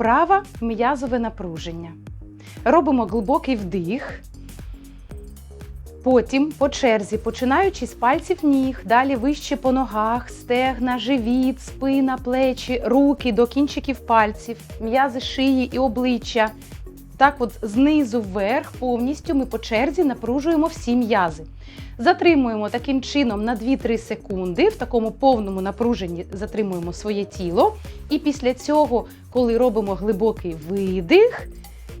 вправа м'язове напруження. Робимо глибокий вдих. Потім по черзі, починаючи з пальців ніг, далі вище по ногах, стегна, живіт, спина, плечі, руки до кінчиків пальців, м'язи шиї і обличчя. Так, от знизу вверх повністю ми по черзі напружуємо всі м'язи. Затримуємо таким чином на 2-3 секунди, в такому повному напруженні затримуємо своє тіло. І після цього, коли робимо глибокий видих,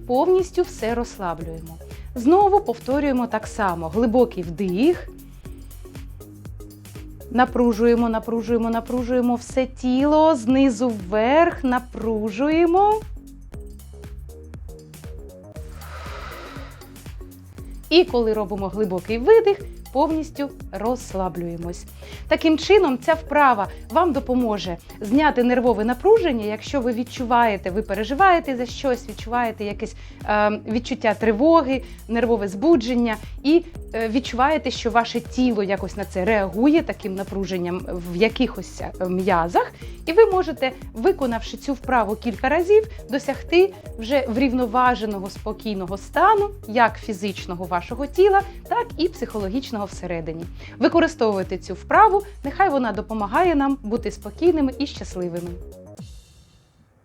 повністю все розслаблюємо. Знову повторюємо так само: глибокий вдих. Напружуємо, напружуємо, напружуємо все тіло, знизу вверх, напружуємо. І коли робимо глибокий видих, повністю розслаблюємось. Таким чином, ця вправа вам допоможе зняти нервове напруження, якщо ви відчуваєте, ви переживаєте за щось, відчуваєте якесь е, відчуття тривоги, нервове збудження, і е, відчуваєте, що ваше тіло якось на це реагує таким напруженням в якихось е, м'язах, і ви можете, виконавши цю вправу кілька разів, досягти вже врівноваженого спокійного стану, як фізичного вашого тіла, так і психологічного всередині. Використовуйте цю вправу, нехай вона допомагає нам бути спокійними і щасливими.